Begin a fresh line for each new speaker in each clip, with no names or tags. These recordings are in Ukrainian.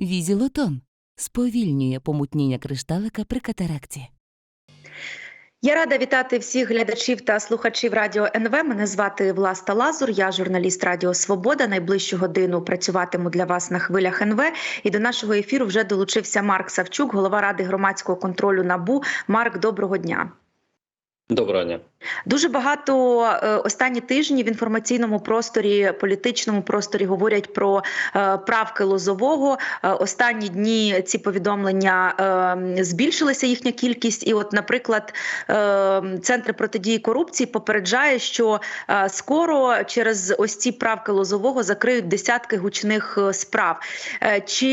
Візілотон сповільнює помутніння кришталика при катаракті.
Я рада вітати всіх глядачів та слухачів радіо НВ. Мене звати Власта Лазур. Я журналіст Радіо Свобода. Найближчу годину працюватиму для вас на хвилях НВ. І до нашого ефіру вже долучився Марк Савчук, голова ради громадського контролю НАБУ. Марк, доброго дня.
Доброго.
Дуже багато е, останні тижні в інформаційному просторі, політичному просторі говорять про е, правки Лозового. Е, Останні дні ці повідомлення е, збільшилася їхня кількість. І, от, наприклад, е, центр протидії корупції попереджає, що скоро через ось ці правки Лозового закриють десятки гучних справ. Чи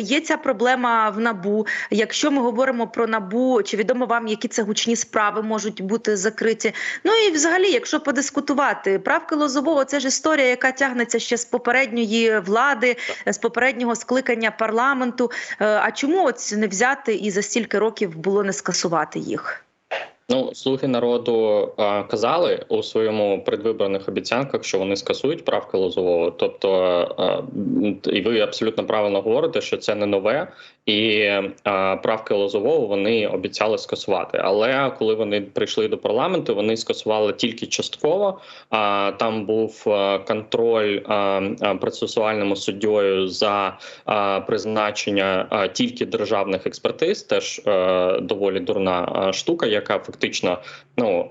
є ця проблема в набу? Якщо ми говоримо про набу, чи відомо вам, які це гучні справи можуть бути закриті? Ну і взагалі, якщо подискутувати, правки Лозового це ж історія, яка тягнеться ще з попередньої влади, з попереднього скликання парламенту. Е, А чому от не взяти і за стільки років було не скасувати їх?
Ну, слуги народу а, казали у своєму предвиборних обіцянках, що вони скасують правки Лозового. Тобто, а, і ви абсолютно правильно говорите, що це не нове, і а, правки Лозового вони обіцяли скасувати. Але коли вони прийшли до парламенту, вони скасували тільки частково. А там був а, контроль а, а, процесуальним суддєю за а, призначення а, тільки державних експертиз, теж е, доволі дурна а, штука, яка фактично ну.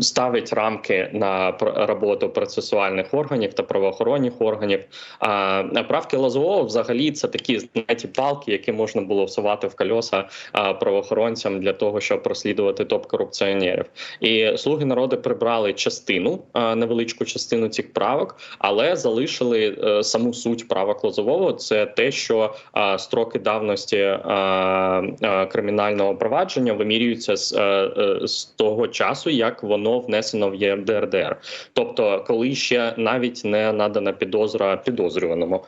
Ставить рамки на роботу процесуальних органів та правоохоронних органів. А правки Лозового взагалі це такі знаєте, палки, які можна було всувати в кольоса правоохоронцям для того, щоб розслідувати топ корупціонерів. І слуги народу прибрали частину невеличку частину цих правок, але залишили е, саму суть правок Лозового. Це те, що строки давності кримінального провадження вимірюються з, е, е, того часу, як воно внесено в ЄРДРДР. Тобто, коли ще навіть не надана підозра підозрюваному.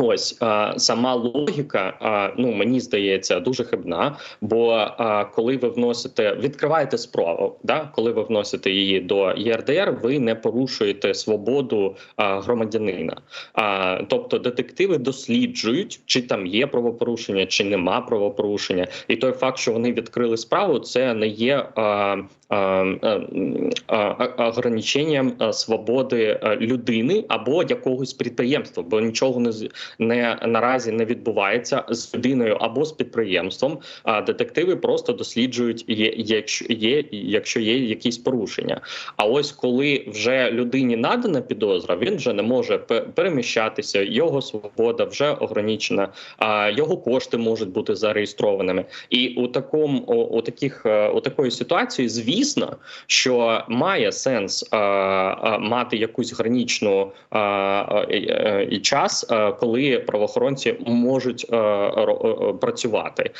Ось сама логіка, ну мені здається, дуже хибна. Бо коли ви вносите, відкриваєте справу, да, коли ви вносите її до ЄРДР, ви не порушуєте свободу громадянина. А, тобто детективи досліджують, чи там є правопорушення, чи нема правопорушення, і той факт, що вони відкрили справу, це не є. Ограниченням свободи людини або якогось підприємства, бо нічого не не наразі не відбувається з людиною або з підприємством. А детективи просто досліджують, є, якщо є, якщо є якісь порушення. А ось коли вже людині надана підозра, він вже не може пе- переміщатися, його свобода вже ограничена, а його кошти можуть бути зареєстрованими. І у такому у, таких е, у такої ситуації, звісно, що має сенс а, а, мати якусь гранічну а, і, е, час, а, коли правоохоронці можуть а, е, працювати.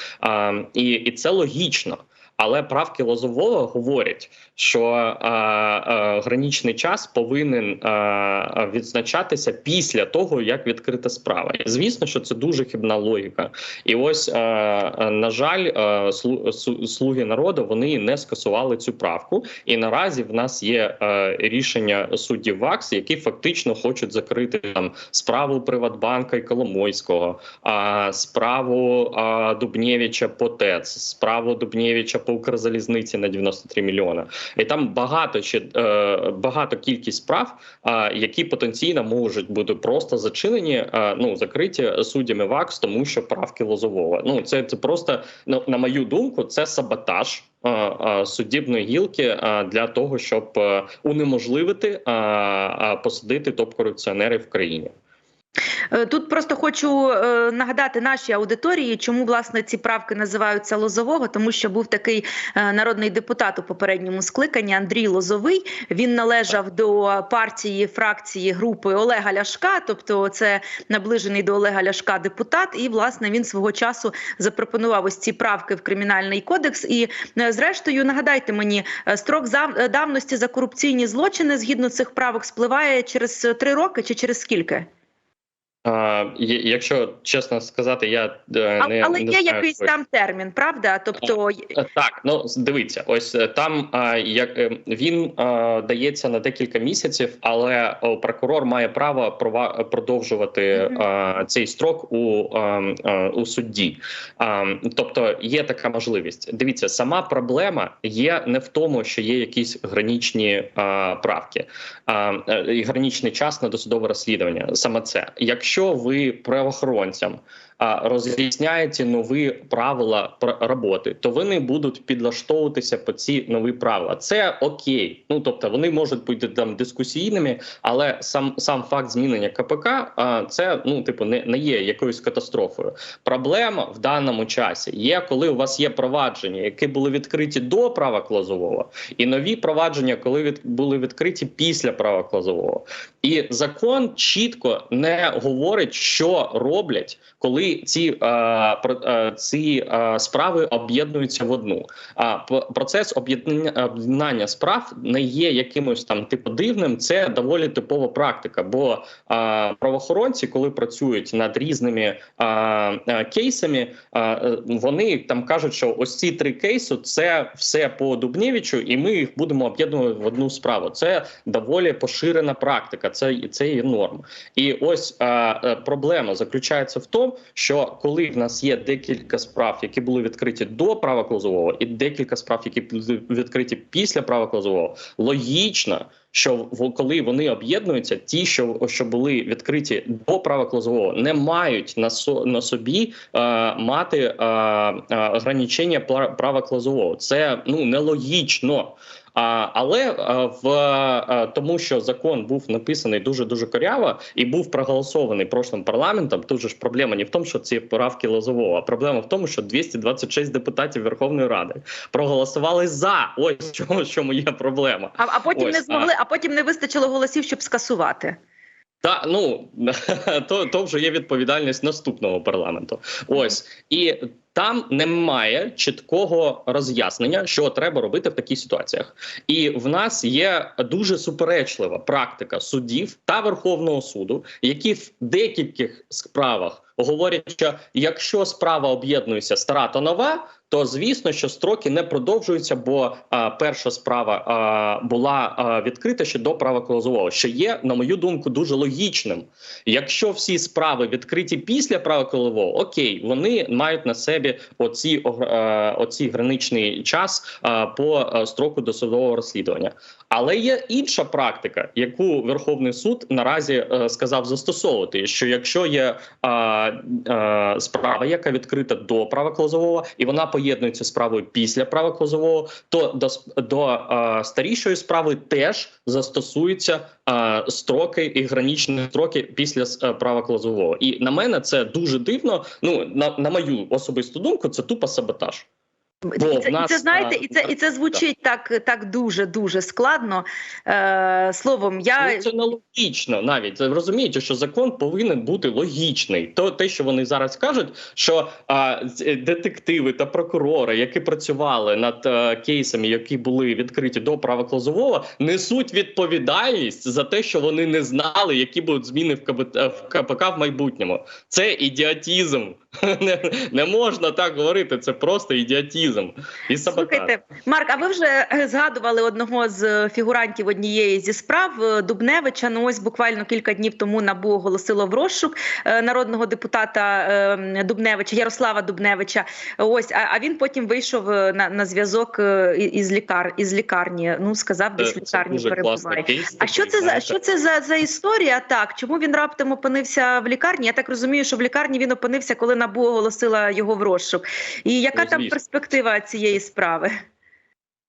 І, і це логічно. Але правки Лозового говорять, що а, а, гранічний час повинен а, а, відзначатися після того, як відкрита справа. І звісно, що це дуже хибна логіка. І ось, а, на жаль, а, слуги народу вони не скасували цю правку. І наразі в нас є а, рішення суддів ВАКС, які фактично хочуть закрити там справу Приватбанка і Коломойського, а справу а, Дубнєвича по ТЕЦ, справу Дубнєвича по Укрзалізниці на 93 мільйона. І там багато ще е, багато кількість справ, які потенційно можуть бути просто зачинені, ну закриті суддями ВАКС, тому що правки Лозового. Ну це, це просто ну, на мою думку, це саботаж. а, гілки для того, щоб е, унеможливити посадити топ-корупціонерів в країні.
Е, Тут просто хочу е, нагадати нашій аудиторії, чому власне ці правки називаються Лозового, тому що був такий е, народний депутат у попередньому скликанні Андрій Лозовий. Він належав до партії фракції групи Олега Ляшка, тобто це наближений до Олега Ляшка депутат. І власне він свого часу запропонував ось ці правки в кримінальний кодекс. І зрештою, нагадайте мені, строк давності за корупційні злочини згідно цих правок спливає через три роки чи через скільки?
А, якщо чесно сказати, я е,
А,
не
але
не
є
знаю
якийсь
точно.
там термін, правда? Тобто
Е, Так, ну дивіться, ось е, там як е, він дається на декілька місяців, але прокурор має право прова- продовжувати а, цей строк у, у судді. Тобто є така можливість. Дивіться, сама проблема є не в тому, що є якісь гранічні правки, гранічний час на досудове розслідування. Саме це, якщо ви правоохоронцям а, роз'ясняєте нові правила роботи, то вони будуть підлаштовуватися по ці нові правила. Це окей. Ну тобто вони можуть бути там дискусійними, але сам сам факт змінення КПК це ну типу не, не є якоюсь катастрофою. Проблема в даному часі є, коли у вас є провадження, які були відкриті до права клозового, і нові провадження, коли від були відкриті після права клозового. І закон чітко не говорить, що роблять, коли ці, е, е, ці е, справи об'єднуються в одну. А процес об'єднання справ не є якимось там типу дивним. Це доволі типова практика. Бо правоохоронці, коли працюють над різними кейсами, вони там кажуть, що ось ці три кейси це все по Дубнєвичу, і ми їх будемо об'єднувати в одну справу. Це доволі поширена практика. Це це є норма. І ось проблема заключається в тому, що коли в нас є декілька справ, які були відкриті до права клозового, і декілька справ, які були відкриті після права клозового, логічно. Що коли вони об'єднуються, ті, що що були відкриті до права клозового, не мають на со на собі е, мати е, е, ограничення права клозового. Це ну нелогічно. Але е, в е, тому, що закон був написаний дуже дуже коряво і був проголосований прошлим парламентом. Тут же ж проблема не в тому, що ці правки лозового, а проблема в тому, що 226 депутатів Верховної Ради проголосували за. Ось в чому, чому є проблема.
а, а потім
Ось,
не змогли, а потім не вистачило голосів, щоб скасувати.
Та ну то, то вже є відповідальність наступного парламенту. Ось і там немає чіткого роз'яснення, що треба робити в таких ситуаціях. І в нас є дуже суперечлива практика судів та Верховного суду, які в декільких справах говорять, що якщо справа об'єднується стара та нова. То звісно, що строки не продовжуються, бо а, перша справа а, була а, відкрита ще до права Колозового, що є, на мою думку, дуже логічним. Якщо всі справи відкриті після права Колозового, окей, вони мають на себе оці, оці граничний час а, по строку досудового розслідування. Але є інша практика, яку Верховний суд наразі е, сказав застосовувати: що якщо є е, е, справа, яка відкрита до права клозового, і вона поєднується з справою після права клозового, то до, до е, старішої справи теж застосуються е, строки і граничні строки після е, права клозового. І на мене це дуже дивно. Ну на, на мою особисту думку, це тупо саботаж. Бо
і, це,
нас,
і це знаєте, і це і це звучить так, так дуже дуже складно. Е, словом, я
Ну, це нелогічно навіть розумієте, що закон повинен бути логічний. То те, що вони зараз кажуть, що а, е, детективи та прокурори, які працювали над е, кейсами, які були відкриті до права клозового, несуть відповідальність за те, що вони не знали, які будуть зміни е, в КПК в майбутньому. Це ідіотізм. Не, не можна так говорити. Це просто ідіотізм і саботаж.
Слухайте, Марк, а ви вже е, згадували одного з е, фігурантів однієї зі справ е, Дубневича. Ну ось буквально кілька днів тому набу оголосило в розшук народного депутата е, Дубневича Ярослава Дубневича. Ось, а, а він потім вийшов на, на зв'язок із лікар із лікарні. Ну сказав, десь
Це
лікарні
класний
перебуває.
кейс.
А що це за що це за, за історія? Так чому він раптом опинився в лікарні? Я так розумію, що в лікарні він опинився, коли набу оголосила його в розшук. І яка
Розумію.
там перспектива цієї справи?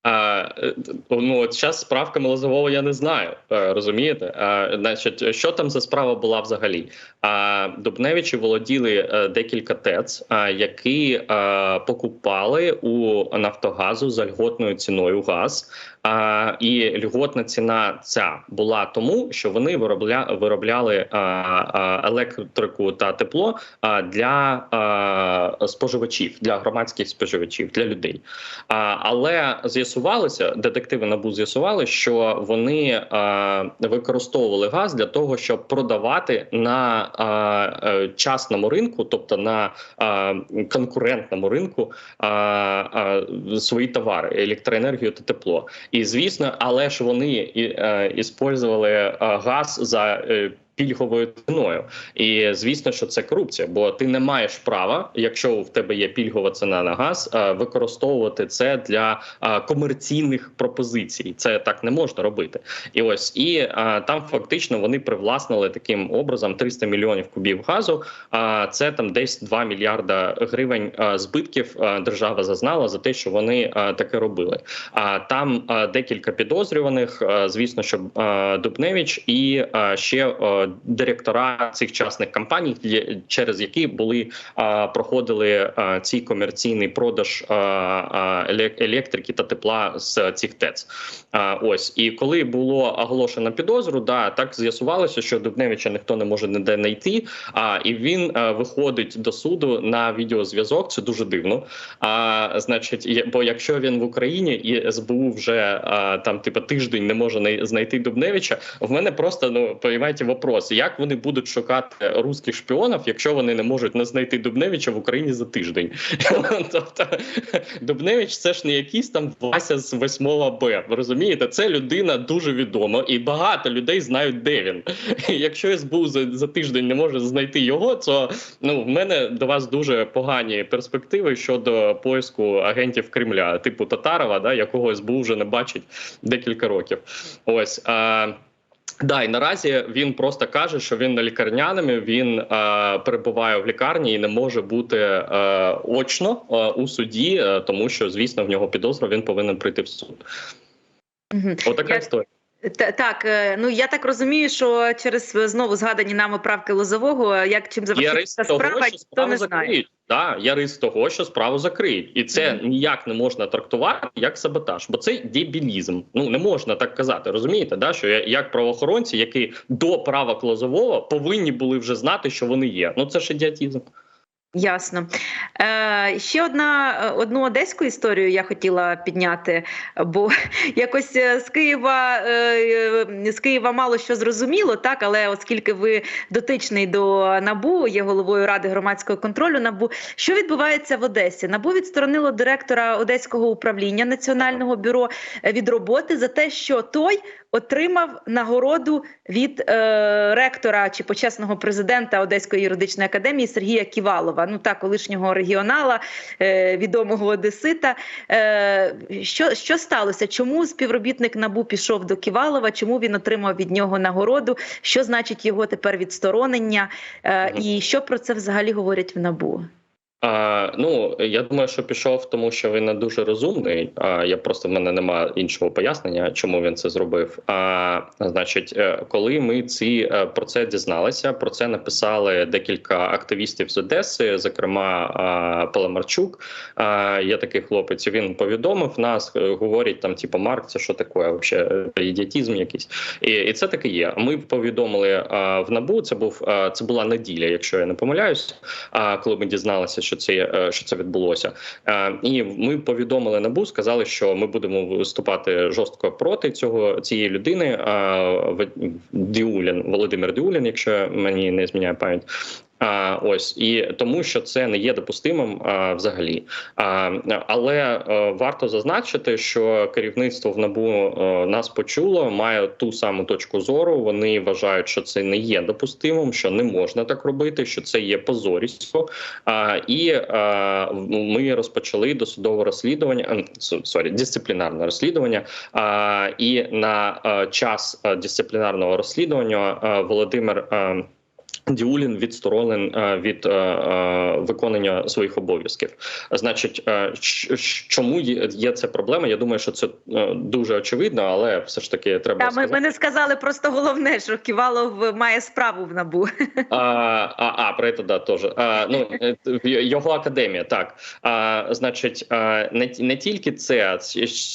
Е, ну от зараз справка Лозового я не знаю. е, Розумієте? Значить, що там за справа була взагалі? Дубневичі володіли е, декілька ТЕЦ, які покупали у Нафтогазу за льготною ціною газ. І льготна ціна ця була тому, що вони виробля, виробляли електрику та тепло для споживачів, для громадських споживачів, для людей. Але з'ясувалося, детективи набу з'ясували, що вони а, використовували газ для того, щоб продавати на е, частному ринку, тобто на а, конкурентному ринку, а, а, свої товари, електроенергію та тепло. І звісно, але ж вони і, е, іспользували е, газ за. е, Пільговою ціною, і звісно, що це корупція, бо ти не маєш права, якщо в тебе є пільгова ціна на газ, е, використовувати це для е, комерційних пропозицій. Це так не можна робити. І ось і е, там фактично вони привласнили таким образом 300 мільйонів кубів газу. А це там десь 2 мільярда гривень збитків держава зазнала за те, що вони таке робили. А там декілька підозрюваних. Звісно, що Дубневич і ще директора цих частних компаній, через які були проходили цей комерційний продаж еле- електрики та тепла з цих ТЕЦ. Ось і коли було оголошено підозру, да так з'ясувалося, що Дубневича ніхто не може ніде знайти. А і він виходить до суду на відеозв'язок. Це дуже дивно. А значить, бо якщо він в Україні і СБУ вже там, типу, тиждень не може най- знайти Дубневича, в мене просто ну понимаєте, вопрос: як вони будуть шукати русських шпіонів, якщо вони не можуть не знайти Дубневича в Україні за тиждень? тобто Дубневич це ж не якийсь там Вася з 8 Б. Ви розумієте, це людина дуже відома, і багато людей знають, де він. Якщо СБУ за, за тиждень не може знайти його, то ну в мене до вас дуже погані перспективи щодо поиску агентів Кремля, типу Татарова, да, якого СБУ вже не бачить декілька років. Ось. Да, і наразі він просто каже, що він на лікарняними. він е, перебуває в лікарні і не може бути е, очно е, у суді, е, тому що, звісно, в нього підозра, він повинен прийти в суд.
Угу.
Отака історія.
Та- Так, е, ну я так розумію, що через е, знову згадані нами правки Лозового, як чим завершиться справа,
того, що
ніхто
справу
не знає.
закриють. Да, є ризик того, що справу закриють, і це
Мгм.
ніяк не можна трактувати як саботаж, бо це дебілізм. Ну не можна так казати. Розумієте, да що я- як правоохоронці, які до права Клозового повинні були вже знати, що вони є. Ну це ж ідіотізм.
Ясно. Е, ще одна е, одну одеську історію я хотіла підняти, бо якось е, з Києва е, е, з Києва мало що зрозуміло, так але оскільки ви дотичний до набу, є головою ради громадського контролю набу. Що відбувається в Одесі? Набу відсторонило директора Одеського управління національного бюро від роботи за те, що той отримав нагороду від е, ректора чи почесного президента Одеської юридичної академії Сергія Ківалова. Ну та колишнього регіонала, е, відомого одесита. Е, що, що сталося? Чому співробітник набу пішов до Ківалова? Чому він отримав від нього нагороду? Що значить його тепер відсторонення? Е, і що про це взагалі говорять в набу?
А, ну я думаю, що пішов, тому що він не дуже розумний. А я просто в мене немає іншого пояснення, чому він це зробив. А значить, е, коли ми ці е, про це дізналися, про це написали декілька активістів з Одеси, зокрема Паламарчук. А, є такий хлопець. Він повідомив нас, е, говорить там, типу, Марк, це що таке? Вообще ідіотізм якийсь. І, і це таке є. Ми повідомили а, в набу. Це був а, це була неділя, якщо я не помиляюсь. А коли ми дізналися, що це е, що це відбулося, Е, і ми повідомили набу, сказали, що ми будемо виступати жорстко проти цього цієї людини. е, Діулін Володимир Діулін, якщо мені не зміняє пам'ять. А, ось і тому, що це не є допустимим а, взагалі. А, але е, варто зазначити, що керівництво в набу е, нас почуло, має ту саму точку зору. Вони вважають, що це не є допустимим, що не можна так робити, що це є позорістю. А, і а, ми розпочали досудове розслідування, ем, сорі, дисциплінарне розслідування. А, і на е, час е, дисциплінарного розслідування е, Володимир. е, Діулін відсторонен е, від е, е, виконання своїх обов'язків. Значить, чому є, це проблема? Я думаю, що це дуже очевидно, але все ж таки треба
Та,
сказати.
ми не сказали просто головне, що Ківалов має справу в набу.
А, а, а про це да, теж. А, ну, його академія, так. А, значить, не, не тільки це.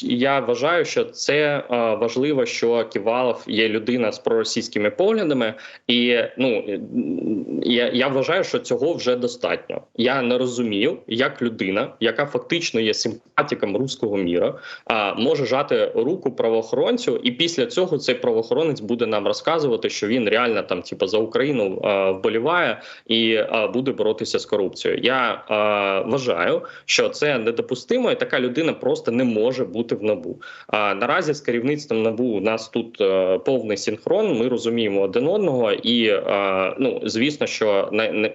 Я вважаю, що це важливо, що Ківалов є людина з проросійськими поглядами, і ну я, я вважаю, що цього вже достатньо. Я не розумію, як людина, яка фактично є симпатиком руського міра, а, може жати руку правоохоронцю, і після цього цей правоохоронець буде нам розказувати, що він реально там, типу, за Україну а, вболіває і а, буде боротися з корупцією. Я а, вважаю, що це недопустимо, і така людина просто не може бути в набу. А наразі з керівництвом набу у нас тут е, повний синхрон. Ми розуміємо один одного, і е, ну звісно, що не, не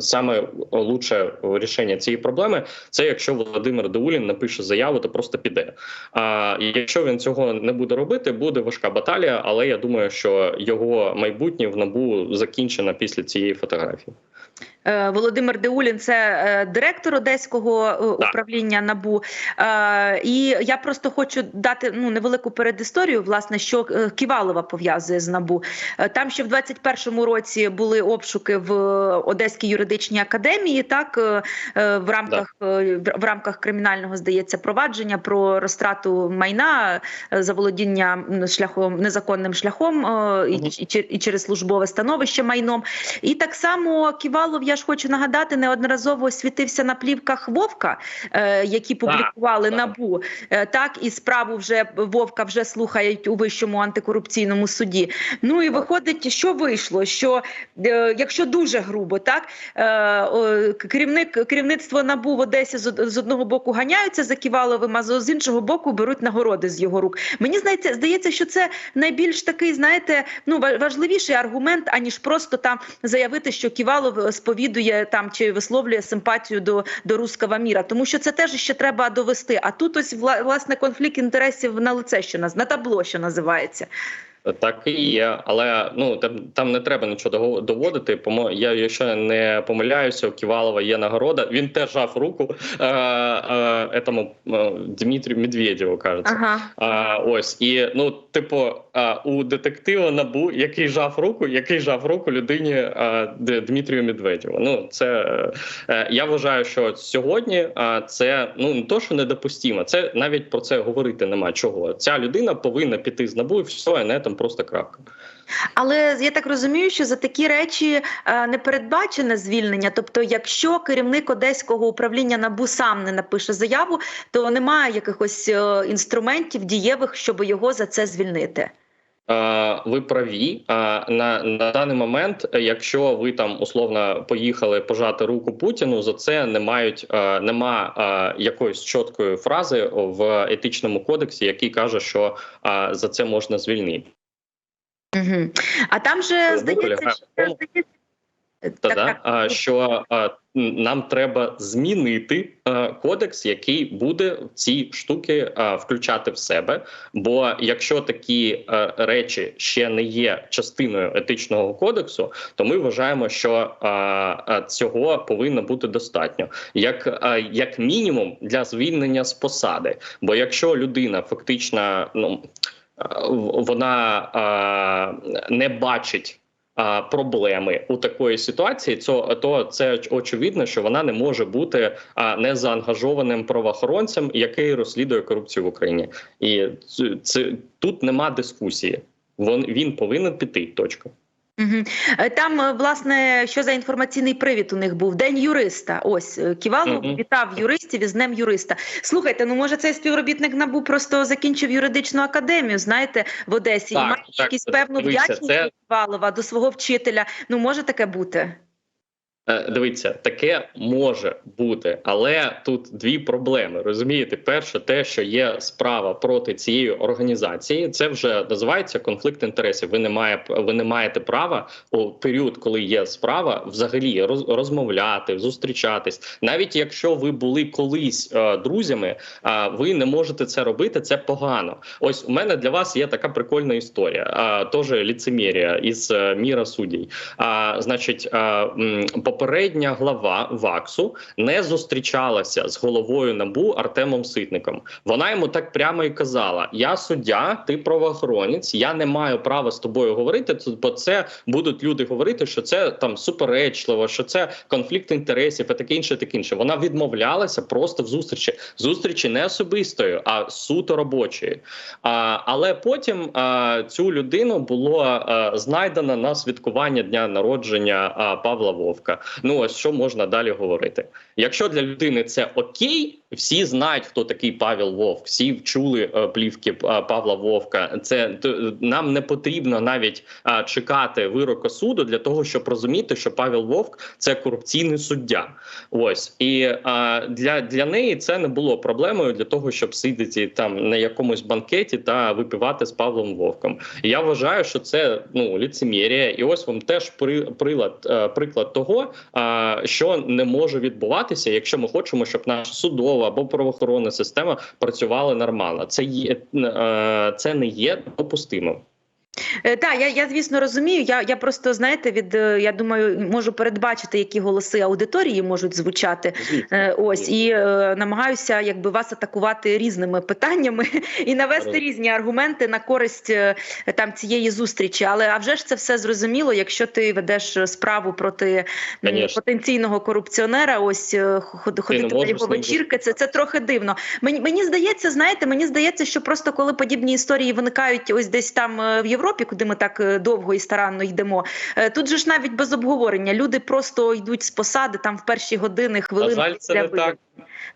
саме лучше рішення цієї проблеми це якщо Володимир Деулін напише заяву, то просто піде. А якщо він цього не буде робити, буде важка баталія. Але я думаю, що його майбутнє в набу закінчено після цієї фотографії.
Е, Володимир Деулін, це е, директор одеського е, управління НАБУ. І я просто хочу дати ну невелику передісторію, власне, що Ківалова пов'язує з НАБУ. Там ще в 21-му році були обшуки в Одеській юридичній академії, так в рамках е, в рамках кримінального здається провадження про розтрату майна заволодіння шляхом незаконним шляхом е, і, і, і через службове становище майном. І так само Ківалов, я ж хочу нагадати, неодноразово світився на плівках Вовка, е, які публікували
так.
набу. Е, так і справу вже Вовка вже слухають у вищому антикорупційному суді. Ну і виходить, що вийшло? Що е, якщо дуже грубо, так е, керівник керівництво набу в Одесі з, з одного боку ганяються за Ківаловим, а з іншого боку беруть нагороди з його рук. Мені здається, здається, що це найбільш такий, знаєте, ну ва- важливіший аргумент, аніж просто там заявити, що Ківалов е, сповідує там чи висловлює симпатію до, до руского міра, тому що це теж ще треба довести. А тут ось власне конфлікт інтересів на лице, що наз- на табло, що називається.
Так і є, але ну там, там не треба нічого доводити. Помо я якщо не помиляюся, у Ківалова є нагорода. Він теж жав руку е, е, етому е, Дмитрію Медведєву, кажеться.
Ага.
А, ось і ну, типу, а, у детектива набу, який жав руку, який жав руку людині а, Дмитрію Медведєву. Ну це е, я вважаю, що сьогодні а, це ну не то, що недопустимо, це навіть про це говорити нема чого. Ця людина повинна піти з набу, і все, і на этом просто крапка.
Але я так розумію, що за такі речі е, не передбачене звільнення. Тобто, якщо керівник одеського управління НАБУ сам не напише заяву, то немає якихось е, інструментів дієвих, щоб його за це звільнити.
Е, Ви праві на, на даний момент, якщо ви там условно поїхали пожати руку Путіну, за це не мають нема якоїсь чіткої фрази в етичному кодексі, який каже, що за це можна звільнити.
Угу. А там же здається, що
що нам треба змінити кодекс, який буде ці штуки включати в себе. Бо якщо такі речі ще не є частиною етичного кодексу, то ми вважаємо, що цього повинно бути достатньо, як, як мінімум для звільнення з посади. Бо якщо людина фактично ну. Вона не бачить проблеми у такої ситуації, то, то це очевидно, що вона не може бути незаангажованим правоохоронцем, який розслідує корупцію в Україні, і це, тут нема дискусії. Він, він повинен піти. Точка.
Угу. Там, е, власне, що за інформаційний привід у них був? День юриста. Ось е, Ківалов
Мгм.
вітав юристів із Днем юриста. Слухайте, ну може цей співробітник НАБУ просто закінчив юридичну академію, знаєте, в Одесі,
Так,
і має
так,
якісь певну вдячність
це-
Ківалова, до свого вчителя. Ну може таке бути.
Е, Дивіться, таке може бути, але тут дві проблеми. Розумієте, перше, те, що є справа проти цієї організації, це вже називається конфлікт інтересів. Ви не має ви не маєте права у період, коли є справа, взагалі роз, розмовляти, зустрічатись. Навіть якщо ви були колись е, друзями, а ви не можете це робити. Це погано. Ось у мене для вас є така прикольна історія. А теж ліцемірія із е, міра суддів. А значить, а, м, попередня глава ВАКСу не зустрічалася з головою набу Артемом Ситником. Вона йому так прямо і казала: Я суддя, ти правоохоронець, я не маю права з тобою говорити. Бо це будуть люди говорити, що це там суперечливо, що це конфлікт інтересів, і таке інше, таке інше. Вона відмовлялася просто в зустрічі. Зустрічі не особистої, а суто робочої. А, але потім а, цю людину було а, знайдено на святкування дня народження а, Павла Вовка. Ну ось що можна далі говорити. Якщо для людини це окей, всі знають, хто такий Павел Вовк, всі чули е, плівки е, Павла Вовка. Це нам не потрібно навіть чекати вироку суду для того, щоб розуміти, що Павел Вовк це корупційний суддя. Ось і для, для неї це не було проблемою для того, щоб сидіти там на якомусь банкеті та випивати з Павлом Вовком. Я вважаю, що це ну ліцемірія, і ось вам теж при, прилад, е, приклад того, що не може відбуватися, якщо ми хочемо, щоб наша судова або правоохоронна система працювала нормально. Це є е, це не є допустимим.
Е, Так, я, я звісно розумію. Я, я просто знаєте, від е, я думаю, можу передбачити, які голоси аудиторії можуть звучати. Е, Ось і е, намагаюся, якби вас атакувати різними питаннями і навести різні аргументи на користь е, там цієї зустрічі. Але а вже ж це все зрозуміло, якщо ти ведеш справу проти м,
Конечно.
потенційного корупціонера, ось е, ход- ходити на
можеш
його
з ним
вечірки. Це це трохи дивно. Мені мені здається, знаєте, мені здається, що просто коли подібні історії виникають ось десь там е, в Європі, куди ми так е, довго і старанно йдемо. е, Тут же ж навіть без обговорення люди просто йдуть з посади там в перші години,
На
хвилини.
жаль, це не так.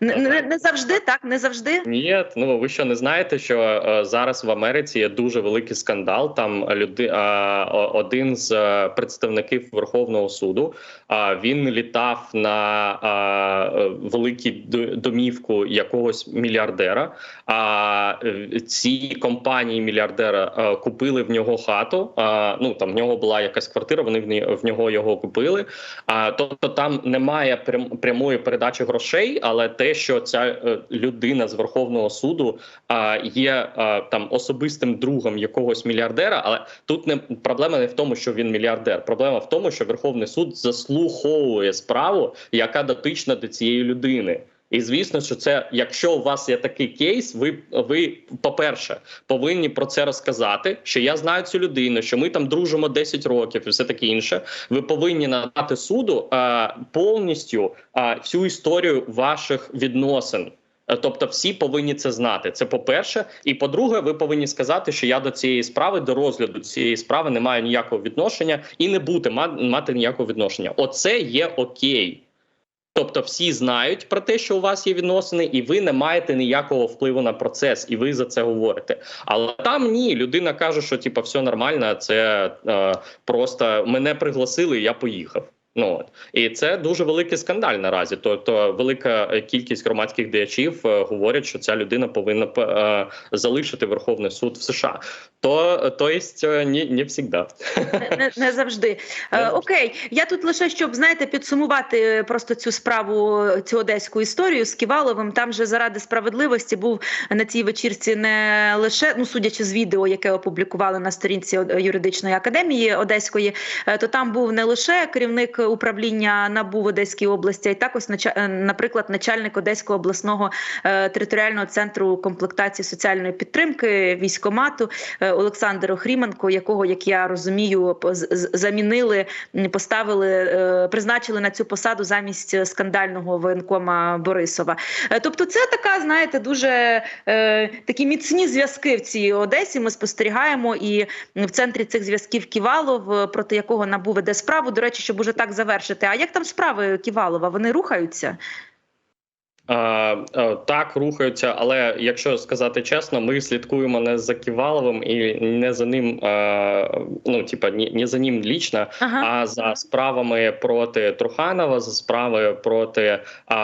Не, не, не завжди, так не завжди.
Ні, ну ви що не знаєте, що е, зараз в Америці є дуже великий скандал. Там люди е, один з е, представників Верховного суду. А він літав на е, е, домівку якогось мільярдера. А е, ці компанії мільярдера е, купили в нього хату. Ну там в нього була якась квартира. Вони в ні- в нього його купили. А тобто там немає прям прямої передачі грошей, але те, що ця е, людина з Верховного суду є там особистим другом якогось мільярдера, але тут не проблема не в тому, що він мільярдер. Проблема в тому, що Верховний суд заслуховує справу, яка дотична до цієї людини. І звісно, що це, якщо у вас є такий кейс, ви, ви по-перше, повинні про це розказати. Що я знаю цю людину, що ми там дружимо 10 років і все таке інше. Ви повинні надати суду а, повністю а, всю історію ваших відносин. Е, Тобто, всі повинні це знати. Це по-перше, і по-друге, ви повинні сказати, що я до цієї справи, до розгляду цієї справи не маю ніякого відношення і не бути мати ніякого відношення. Оце є окей. Тобто, всі знають про те, що у вас є відносини, і ви не маєте ніякого впливу на процес, і ви за це говорите. Але там ні, людина каже, що типу, все нормально, це е, просто мене пригласили, я поїхав. Ну от і це дуже великий скандаль наразі. Тобто, велика кількість громадських діячів е, говорять, що ця людина повинна е, залишити Верховний суд в США. То то есть, е, не, не завжди.
Не, не, не завжди. Е, окей, я тут лише щоб знаєте підсумувати просто цю справу, цю одеську історію з Ківаловим. Там же заради справедливості був на цій вечірці не лише ну, судячи з відео, яке опублікували на сторінці юридичної академії Одеської, то там був не лише керівник управління НАБУ в Одеській області, й також е, наприклад, начальник Одеського обласного е, територіального центру комплектації соціальної підтримки військомату е, Олександр Охріменко, якого, як я розумію, замінили, поставили, призначили на цю посаду замість скандального воєнкома Борисова. Тобто, це така, знаєте, дуже такі міцні зв'язки в цій Одесі. Ми спостерігаємо, і в центрі цих зв'язків Ківалов, проти якого НАБУ веде справу. До речі, щоб уже так завершити. А як там справи Ківалова? Вони рухаються?
Е, е, Так, рухаються, але якщо сказати чесно, ми слідкуємо не за Ківаловим і не за ним, е, ну типа ні, не за ним лічно,
Ага.
а за справами проти Труханова, за справи проти а,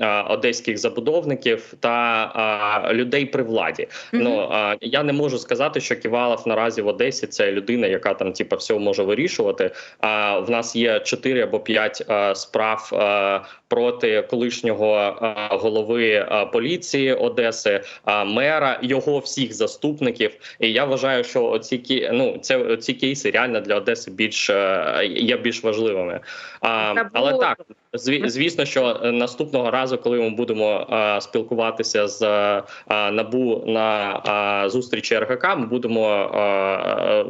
а, одеських забудовників та а, людей при владі.
Мгм.
Ну а, я не можу сказати, що Ківалов наразі в Одесі це людина, яка там типа все може вирішувати. А в нас є 4 або 5 а, справ а, проти колишнього голови поліції Одеси, мера, його всіх заступників. І я вважаю, що оці кі- ну, це ці кейси реально для Одеси більш е, є більш важливими. Але так. Зві- Звісно, що е, наступного разу, коли ми будемо е, спілкуватися з е, набу на е, зустрічі РГК, ми будемо е, е,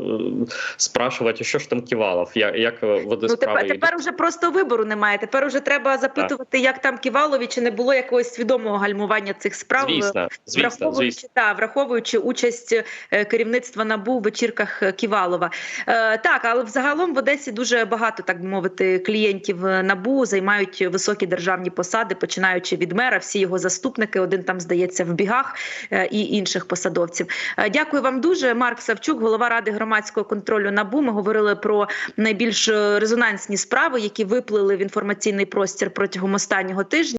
спрашувати, що ж там Ківалов, як, як води
Ну, тепер, тепер вже просто вибору немає. Тепер вже треба запитувати, як там Ківалові, чи не було якогось свідомого гальмування цих справ.
Звісно, звісно,
враховуючи
звісно.
та враховуючи участь е, керівництва набу в вечірках е, Ківалова. Е, так, але взагалом в Одесі дуже багато, так би мовити, клієнтів е, набу займають високі державні посади, починаючи від мера, всі його заступники. Один там здається в бігах е, і інших посадовців. Е, дякую вам дуже. Марк Савчук, голова ради громадського контролю набу. Ми говорили про найбільш е, резонансні справи, які виплили в інформаційний простір протягом останнього тижня.